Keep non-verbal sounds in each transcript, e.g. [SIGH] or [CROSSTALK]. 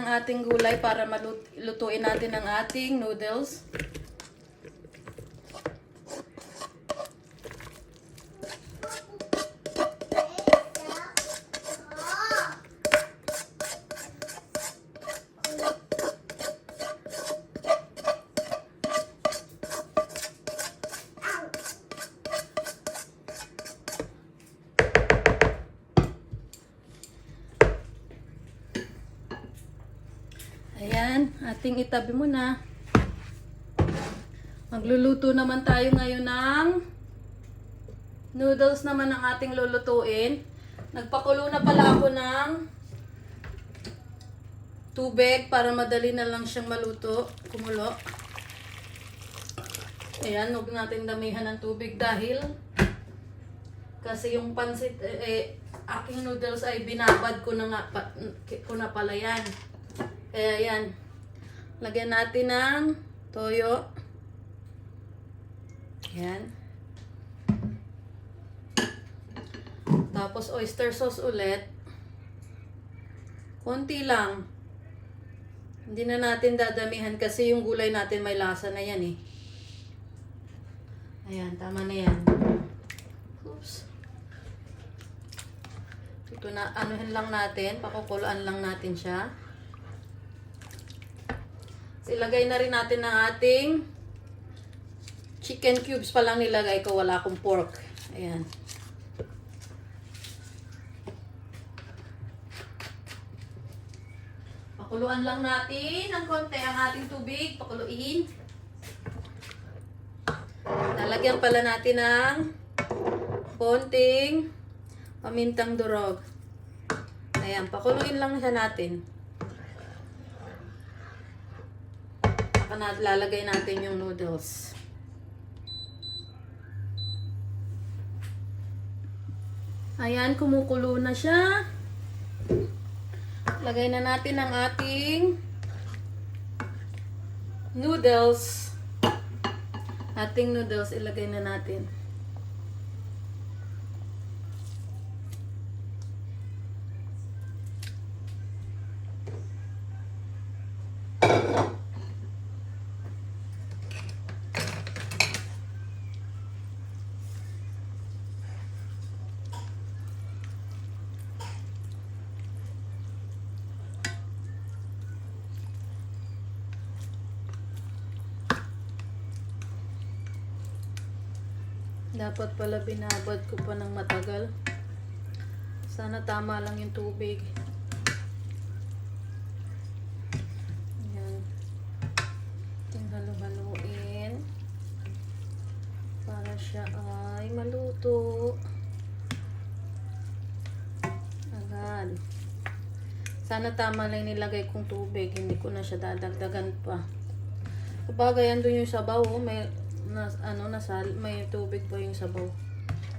ang ating gulay para malutuin natin ang ating noodles. Ating itabi mo na. Magluluto naman tayo ngayon ng noodles naman ang ating lulutuin. Nagpakulo na pala ako ng tubig para madali na lang siyang maluto, kumulo. Ayan, huwag natin damihan ng tubig dahil kasi yung pansit, eh, eh, aking noodles ay binabad ko na nga, pa, ko na pala yan. Kaya yan. Lagyan natin ng toyo. Yan. Tapos oyster sauce ulit. Konti lang. Hindi na natin dadamihan kasi yung gulay natin may lasa na yan eh. Ayan, tama na yan. Oops. Ito na, anuhin lang natin, pakukuluan lang natin siya. Ilagay na rin natin ang ating chicken cubes pa lang nilagay ko. Wala akong pork. Ayan. Pakuluan lang natin ng konti ang ating tubig. Pakuluin. Lalagyan pala natin ng konting pamintang durog. Ayan, pakuluin lang siya natin. Saka na, lalagay natin yung noodles. Ayan, kumukulo na siya. Lagay na natin ang ating noodles. Ating noodles, ilagay na natin. Dapat pala binabad ko pa ng matagal. Sana tama lang yung tubig. Ayan. Ating halu-haluin. Para siya ay maluto. Agad. Sana tama lang nilagay kong tubig. Hindi ko na siya dadagdagan pa. Kapag andun yung sabaw, oh, may nas, ano nasal may tubig pa yung sabaw.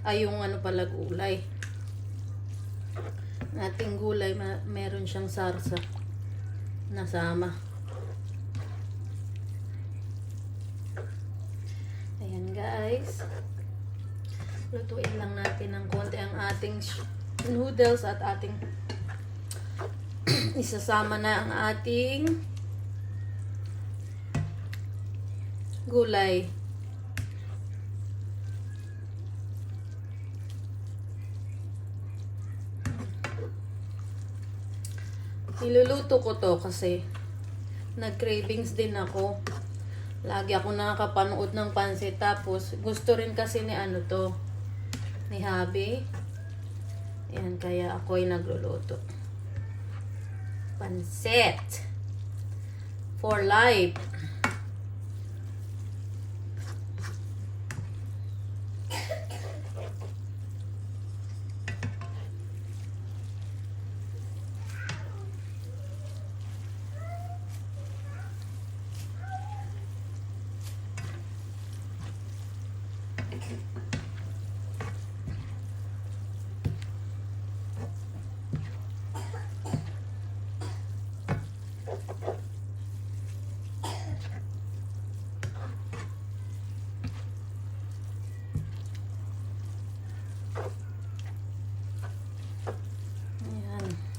Ay yung ano pala gulay. Nating gulay ma, meron siyang sarsa nasama. Ayan guys. Lutuin lang natin ng konti ang ating noodles at ating [CLEARS THROAT] isasama na ang ating gulay. Niluluto ko to kasi nag-cravings din ako. Lagi ako nakakapanood ng pansit tapos gusto rin kasi ni ano to ni Habi. Yan kaya ako ay nagluluto. Pansit for life.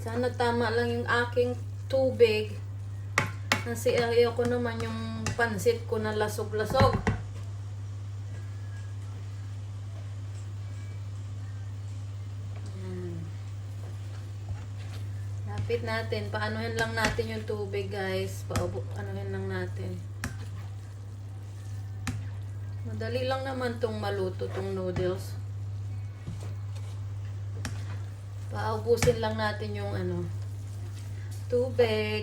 Sana tama lang yung aking tubig. Kasi ayoko naman yung pansit ko na lasog-lasog. Ayan. Lapit natin. Paanohin lang natin yung tubig, guys. Paubo, anuhin lang natin. Madali lang naman tong maluto, tong noodles. Paubusin lang natin yung ano, tubig.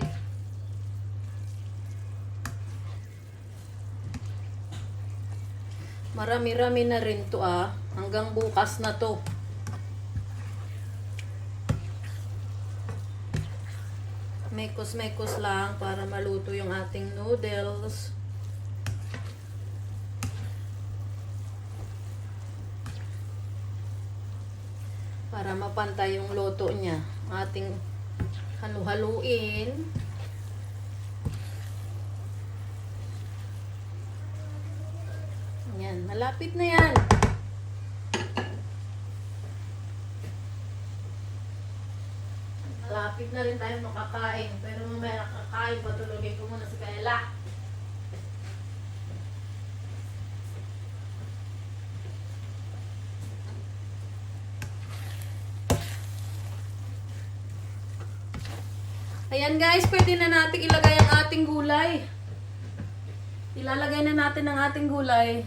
Marami-rami na rin to ah. Hanggang bukas na to. Mekos-mekos lang para maluto yung ating noodles. Para mapantay yung luto niya. Ating halu-haluin. Yan, malapit na yan. Malapit na rin tayo makakain. Pero mamaya nakakain, patulogin ko muna si Kayla. Ayan guys, pwede na natin ilagay ang ating gulay. Ilalagay na natin ang ating gulay.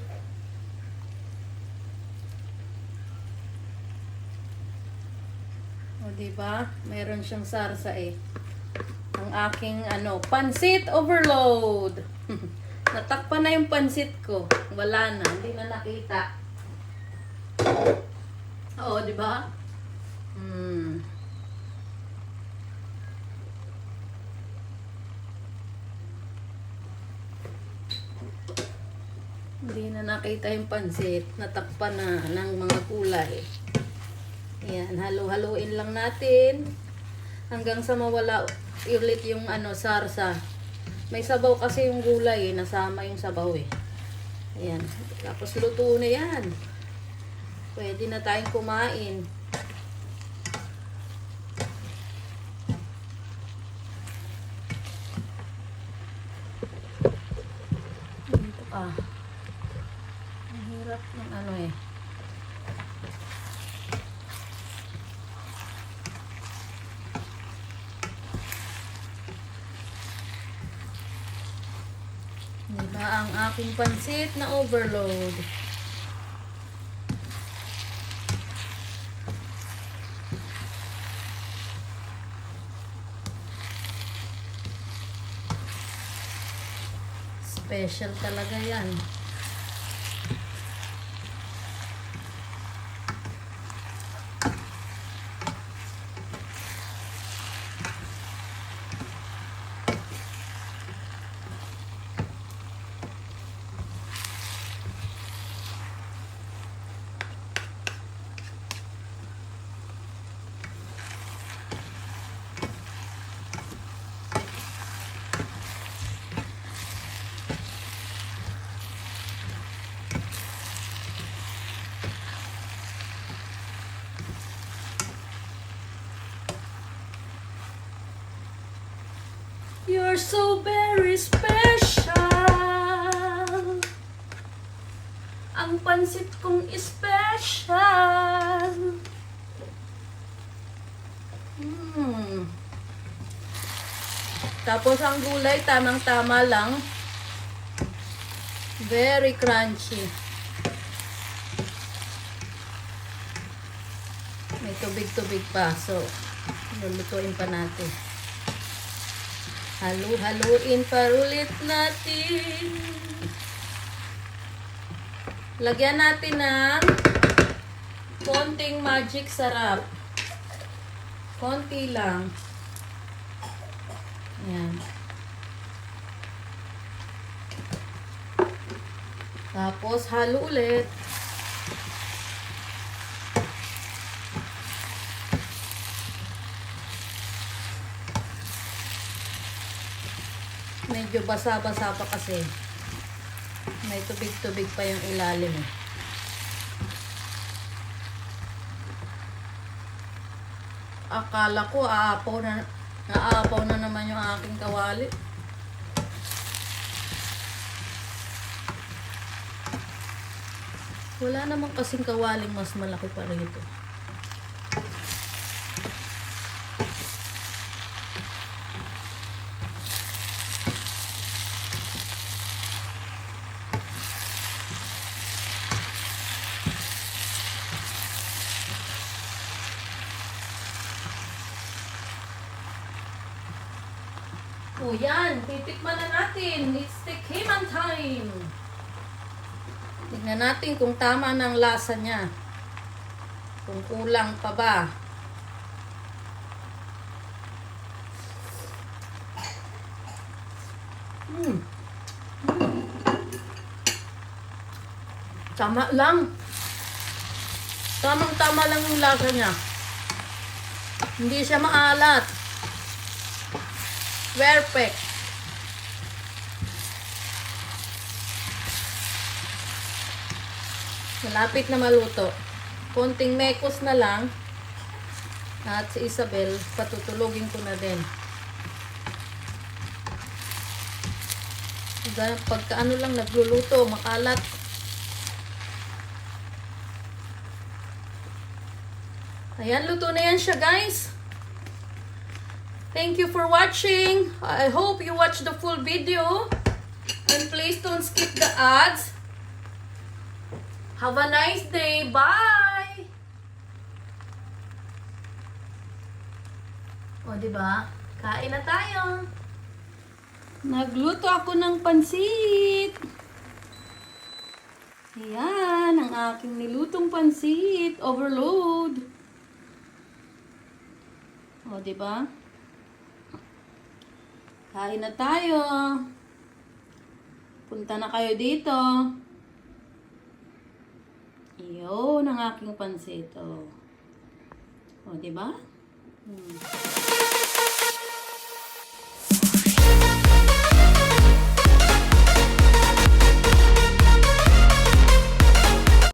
Di ba? Meron siyang sarsa eh. Ang aking ano, pansit overload. [LAUGHS] Natakpan na yung pansit ko. Wala na, hindi na nakita. Oo, di ba? Hmm. Hindi na nakita yung pansit. Natakpan na ng mga kulay. Ayan, halo-haloin lang natin. Hanggang sa mawala ulit yung ano, sarsa. May sabaw kasi yung gulay eh. Nasama yung sabaw eh. Ayan. Tapos luto na yan. Pwede na tayong kumain. Dito ka. Ang hirap ng ano eh. Diba ang aking pansit na overload? Special talaga yan. You're so very special. Ang pansit kong special. Hmm. Tapos ang gulay, tamang-tama lang. Very crunchy. May tubig-tubig pa. So, lulutuin pa natin. Halu-haluin pa ulit natin. Lagyan natin ng konting magic sarap. Konti lang. Yan. Tapos halo ulit. Medyo basa-basa pa kasi. May tubig-tubig pa yung ilalim eh. Akala ko aapaw na Naapaw na naman yung aking kawali. Wala naman kasing kawaling mas malaki pa rito. O yan, titikman na natin. It's tikhiman time. Tignan natin kung tama ng lasa niya. Kung kulang pa ba. Hmm. Tama lang. Tamang-tama lang yung lasa niya. Hindi siya maalat. Perfect. Malapit na maluto. Konting mekos na lang. At si Isabel, patutulogin ko na din. Pagka, pagka ano lang nagluluto, makalat. Ayan, luto na yan siya guys. Thank you for watching. I hope you watch the full video. And please don't skip the ads. Have a nice day. Bye! O, di ba? Kain na tayo. Nagluto ako ng pansit. Ayan, ang aking nilutong pansit. Overload. O, di ba? Kain na tayo. Punta na kayo dito. Iyon ang aking pansito. O, di ba? Hmm.